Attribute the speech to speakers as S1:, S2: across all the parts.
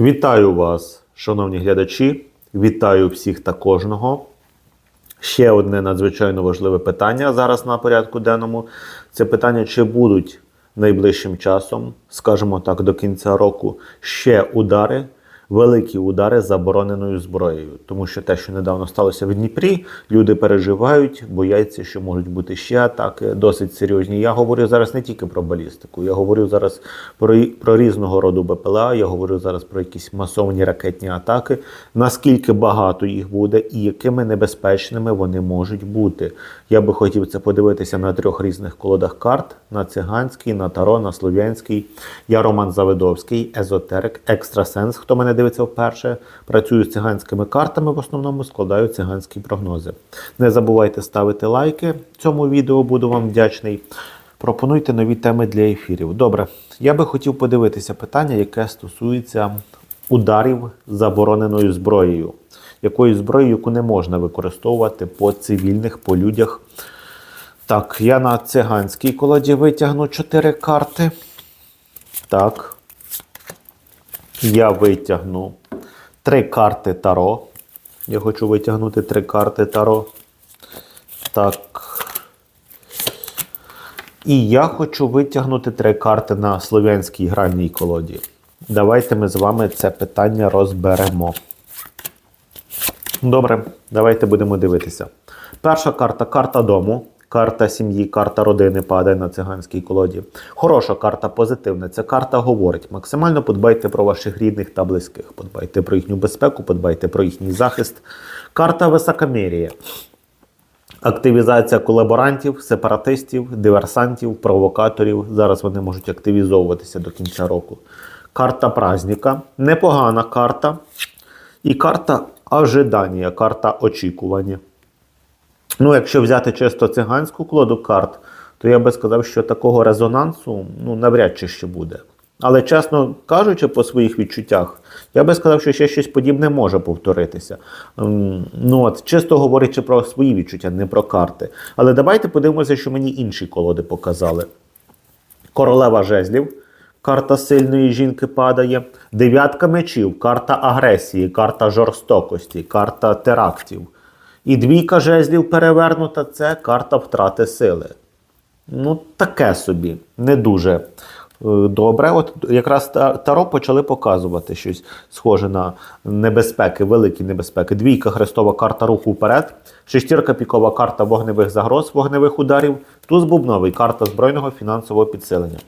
S1: Вітаю вас, шановні глядачі. Вітаю всіх та кожного. Ще одне надзвичайно важливе питання зараз на порядку денному. Це питання, чи будуть найближчим часом, скажімо так, до кінця року, ще удари, великі удари забороненою зброєю. Тому що те, що недавно сталося в Дніпрі, люди переживають, бояться, що можуть бути ще атаки досить серйозні. Я говорю зараз не тільки про балістику, я говорю зараз про, про різного роду БПЛА, я говорю зараз про якісь масовані ракетні атаки, наскільки багато їх буде і якими небезпечними вони можуть бути. Я би хотів це подивитися на трьох різних колодах карт: на циганський, на таро, на слов'янський. Я Роман Завидовський, езотерик, екстрасенс. Хто мене дивиться вперше, працюю з циганськими картами, в основному складаю циганські прогнози. Не забувайте ставити лайки цьому відео, буду вам вдячний. Пропонуйте нові теми для ефірів. Добре, я би хотів подивитися питання, яке стосується ударів забороненою зброєю. Якою зброєю, яку не можна використовувати по цивільних, по людях. Так, я на циганській колоді витягну 4 карти. Так. Я витягну 3 карти Таро. Я хочу витягнути 3 карти Таро. Так. І я хочу витягнути три карти на слов'янській гральній колоді. Давайте ми з вами це питання розберемо. Добре, давайте будемо дивитися. Перша карта карта дому. Карта сім'ї, карта родини падає на циганській колоді. Хороша карта, позитивна. Ця карта говорить: максимально подбайте про ваших рідних та близьких. Подбайте про їхню безпеку, подбайте про їхній захист. Карта високомірія. Активізація колаборантів, сепаратистів, диверсантів, провокаторів. Зараз вони можуть активізовуватися до кінця року. Карта праздника. Непогана карта. І карта ожидання, карта очікування. Ну, якщо взяти чисто циганську колоду карт, то я би сказав, що такого резонансу ну, навряд чи ще буде. Але чесно кажучи, по своїх відчуттях, я би сказав, що ще щось подібне може повторитися. Ем, Ну от, чисто говорячи про свої відчуття, не про карти. Але давайте подивимося, що мені інші колоди показали. Королева жезлів. Карта сильної жінки падає. Дев'ятка мечів, карта агресії, карта жорстокості, карта терактів. І двійка жезлів перевернута це карта втрати сили. Ну, таке собі, не дуже е, добре. От якраз Таро почали показувати щось схоже на небезпеки, великі небезпеки. Двійка хрестова карта руху вперед, шестірка пікова карта вогневих загроз, вогневих ударів, туз бубновий карта збройного фінансового підсилення.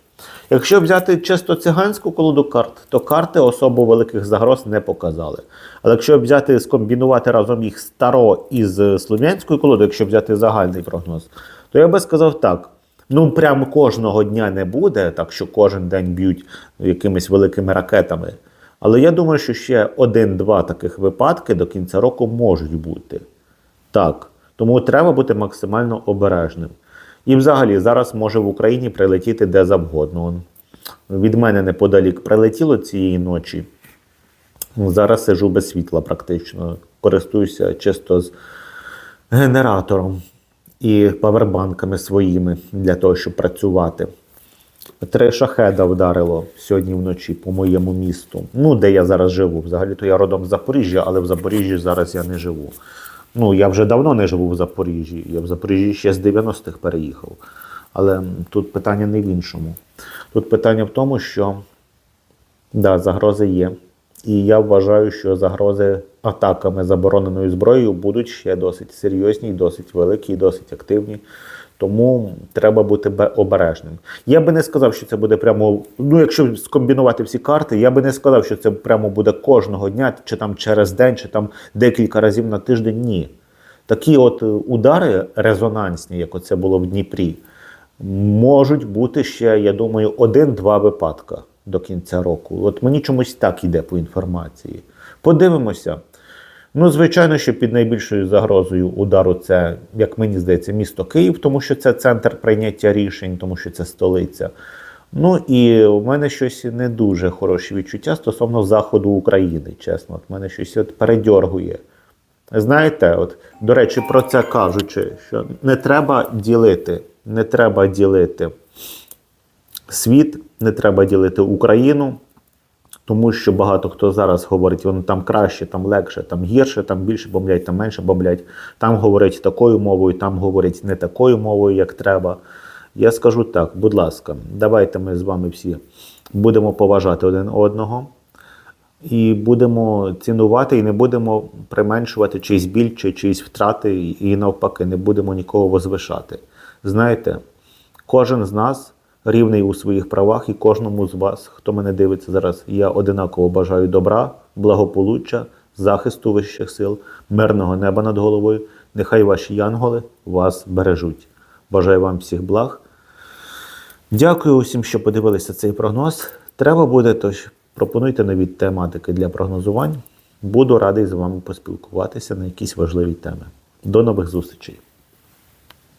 S1: Якщо взяти чисто циганську колоду карт, то карти особо великих загроз не показали. Але якщо взяти скомбінувати разом їх з Таро із слов'янською колодою, якщо взяти загальний прогноз, то я би сказав так. Ну, прямо кожного дня не буде, так що кожен день б'ють якимись великими ракетами. Але я думаю, що ще один-два таких випадки до кінця року можуть бути. Так. Тому треба бути максимально обережним. І взагалі зараз може в Україні прилетіти де завгодно. Від мене неподалік прилетіло цієї ночі. Зараз сижу без світла практично. Користуюся чисто з генератором і павербанками своїми для того, щоб працювати. Три шахеда вдарило сьогодні вночі по моєму місту. Ну, де я зараз живу. Взагалі-то я родом з Запоріжжя, але в Запоріжжі зараз я не живу. Ну, я вже давно не живу в Запоріжжі. Я в Запоріжжі ще з 90-х переїхав. Але тут питання не в іншому. Тут питання в тому, що да, загрози є. І я вважаю, що загрози атаками забороненою зброєю будуть ще досить серйозні, досить великі, досить активні. Тому треба бути обережним. Я би не сказав, що це буде прямо. Ну, якщо скомбінувати всі карти, я би не сказав, що це прямо буде кожного дня, чи там через день, чи там декілька разів на тиждень. Ні. Такі от е, удари резонансні, як оце було в Дніпрі, можуть бути ще, я думаю, один-два випадка до кінця року. От мені чомусь так йде по інформації. Подивимося. Ну, звичайно, що під найбільшою загрозою удару це, як мені здається, місто Київ, тому що це центр прийняття рішень, тому що це столиця. Ну і у мене щось не дуже хороші відчуття стосовно заходу України, чесно. От мене щось от передьоргує. Знаєте, от, до речі, про це кажучи, що не треба ділити, не треба ділити світ, не треба ділити Україну. Тому що багато хто зараз говорить, воно там краще, там легше, там гірше, там більше бомблять, там менше бомблять. Там говорять такою мовою, там говорять не такою мовою, як треба. Я скажу так, будь ласка, давайте ми з вами всі будемо поважати один одного і будемо цінувати, і не будемо применшувати чийсь біль чи чиїсь втрати, і навпаки, не будемо нікого возвишати. Знаєте, кожен з нас рівний у своїх правах, і кожному з вас, хто мене дивиться зараз, я одинаково бажаю добра, благополуччя, захисту вищих сил, мирного неба над головою. Нехай ваші янголи вас бережуть. Бажаю вам всіх благ. Дякую усім, що подивилися цей прогноз. Треба буде, тож пропонуйте нові тематики для прогнозувань. Буду радий з вами поспілкуватися на якісь важливі теми. До нових зустрічей!